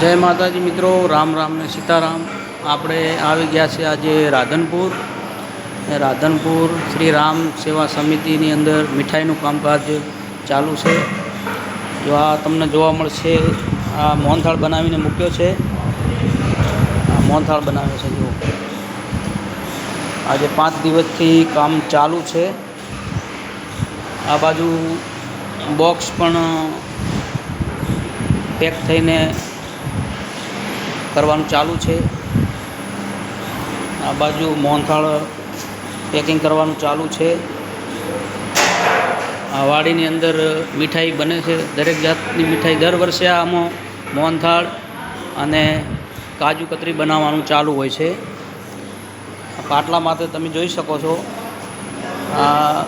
જય માતાજી મિત્રો, રામ રામ ને સીતારામ. આપણે આવી ગયા છે આજે રાધનપુર. રાધનપુર શ્રી રામ સેવા સમિતિની અંદર મીઠાઈનું કામકાજ ચાલુ છે. જો આ તમને જોવા મળશે, આ મોહનથાળ બનાવીને મૂક્યો છે. આ મોહનથાળ બનાવે છે, જુઓ. આજે પાંચ દિવસથી કામ ચાલુ છે. આ બાજુ બોક્સ પણ પેક થઈને કરવાનું ચાલુ છે. આ બાજુ મોહનથાળ પેકિંગ કરવાનું ચાલુ છે. આ વાડીની અંદર મીઠાઈ બને છે, દરેક જાતની મીઠાઈ. દર વર્ષે આમાં મોહનથાળ અને કાજુ કતરી બનાવવાનું ચાલુ હોય છે. પાટલા માટે તમે જોઈ શકો છો. આ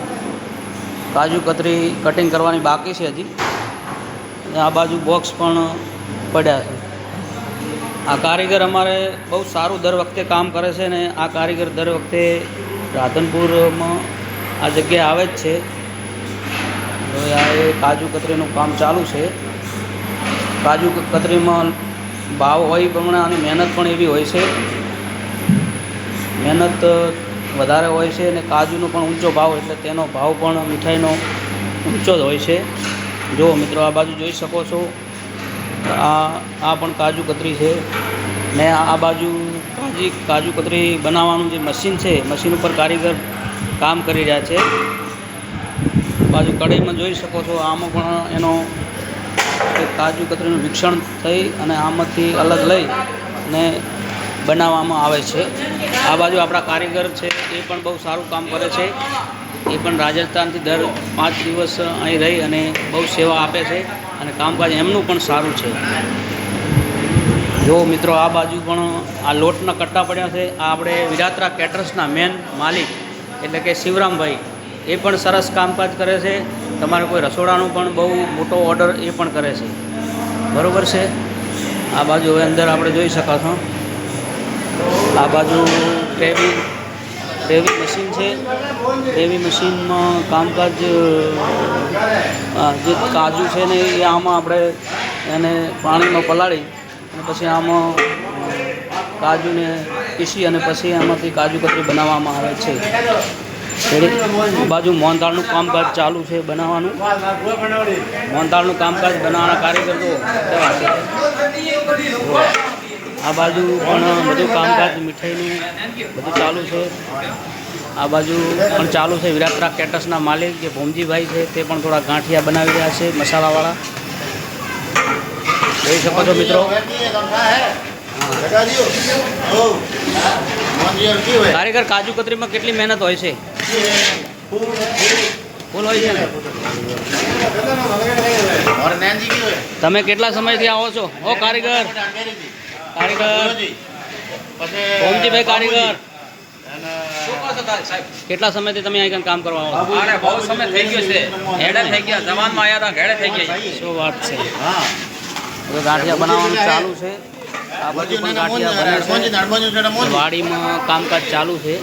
કાજુ કતરી કટિંગ કરવાની બાકી છે હજી. અને આ બાજુ બોક્સ પણ પડ્યા છે. આ કારીગર અમારે બહુ સારું દર વખતે કામ કરે છે ને આ કારીગર દર વખતે રાધનપુરમાં આ જગ્યાએ આવે જ છે. હવે આ એ કાજુ કતરીનું કામ ચાલુ છે. કાજુ કતરીમાં ભાવ હોય પ્રમાણે આની મહેનત પણ એવી હોય છે. મહેનત વધારે હોય છે અને કાજુનો પણ ઊંચો ભાવ એટલે તેનો ભાવ પણ મીઠાઈનો ઊંચો જ હોય છે. જો મિત્રો, આ બાજુ જોઈ શકો છો. આ આ પણ કાજુ કતરી છે. ને આ બાજુ કાજી, કાજુ કતરી બનાવવાનું જે મશીન છે, મશીન ઉપર કારીગર કામ કરી રહ્યા છે. બાજુ કઢાઈમાં જોઈ શકો છો, આમાં પણ એનો કાજુ કતરીનું વિક્ષણ થઈ અને આમાંથી અલગ લઈ અને બનાવવામાં આવે છે. આ બાજુ આપણા કારીગર છે, એ પણ બહુ સારું કામ કરે છે. એ પણ રાજસ્થાનથી દર પાંચ દિવસ અહીં રહી અને બહુ સેવા આપે છે. અને કામકાજ એમનું પણ સારું છે. જો મિત્રો આ બાજુ પણ આ લોટના કટ્ટા પડ્યા છે, આ આપણે વિરાત્રા કેટર્સના મેન માલિક એટલે કે શિવરામભાઈ, એ પણ સરસ કામકાજ કરે છે. તમારે કોઈ રસોડાનું પણ બહુ મોટો ઓર્ડર એ પણ કરે છે. બરાબર છે? આ બાજુ હવે અંદર આપણે જોઈ શકાશો. આ બાજુ ગ્રેવી ગ્રેવી મશીન છે. ગ્રેવી મશીનમાં કામકાજ જે કાજુ છે ને એ આમાં આપણે એને પાણીમાં પલાળી અને પછી આમાં કાજુને પીસી અને પછી આમાંથી કાજુ કતરી બનાવવામાં આવે છે. બાજુ મોહનથાળનું કામકાજ ચાલુ છે બનાવવાનું. મોહનથાળનું કામકાજ બનાવવાના કારીગર તો આ બાજુ પણ બધું કામકાજ મીઠાઈનું બધું ચાલુ છે. આ બાજુ પણ ચાલુ છે વિરાટરા કેટર્સના માલિક જે ભોમજીભાઈ છે તે પણ થોડા ગાંઠિયા બનાવી રહ્યા છે મસાલાવાળા. જોઈ શકો છો મિત્રો. કારીગર કાજુ કતરીમાં કેટલી મહેનત હોય છે? ફૂલ હોય છે તમે કેટલા સમયથી આવો છો? ઓ કારીગર. કારીગર. ભોમજીભાઈ કારીગર. કેટલા સમયથી તમે અહીં કામ કરવા આવો અરે બહુ સમય થઈ ગયો છે. હેડે થઈ ગયા. જવાનમાં આવ્યા હતા ઘેડે થઈ ગયા. શું વાત છે? હવે ગાંઠિયા બનાવવાનું ચાલુ છે. આ બધું પણ ગાંઠિયા બને છે. વાડીમાં કામકાજ ચાલુ છે.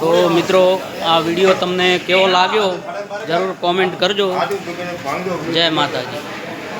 તો મિત્રો આ વીડિયો તમને કેવો લાગ્યો? જરૂર કોમેન્ટ કરજો. જય માતાજી.